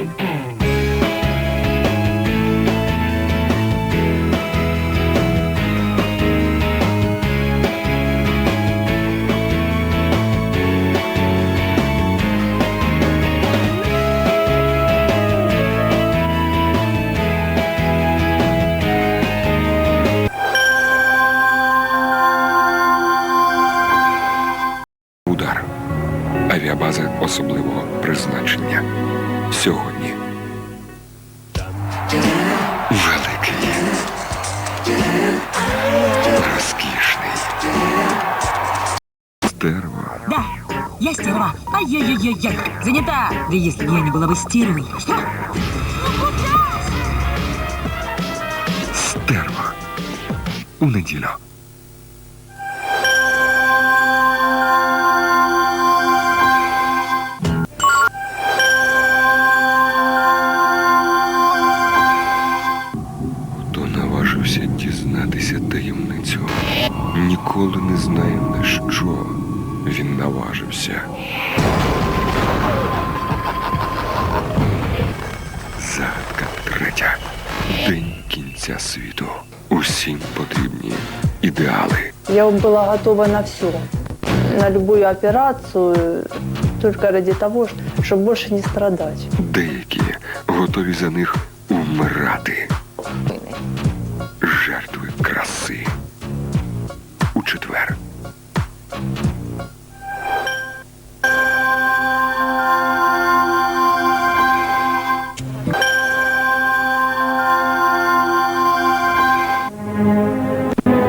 Удар. Авіабаза особливого призначення. Сьогодні. Великий. Розкішний. Стерво. Да, я стерва. Ай-яй-яй-яй. Занята. Да если бы я не была бы стервой. Что? Стерво. У неділю. Таємницю, ніколи не знає на що він наважився. Загадка третя. День кінця світу. Усім потрібні ідеали. Я была готова на все, на любую операцию, только ради того, чтобы больше не страдать. Деякі готові за них вмирати. het werk.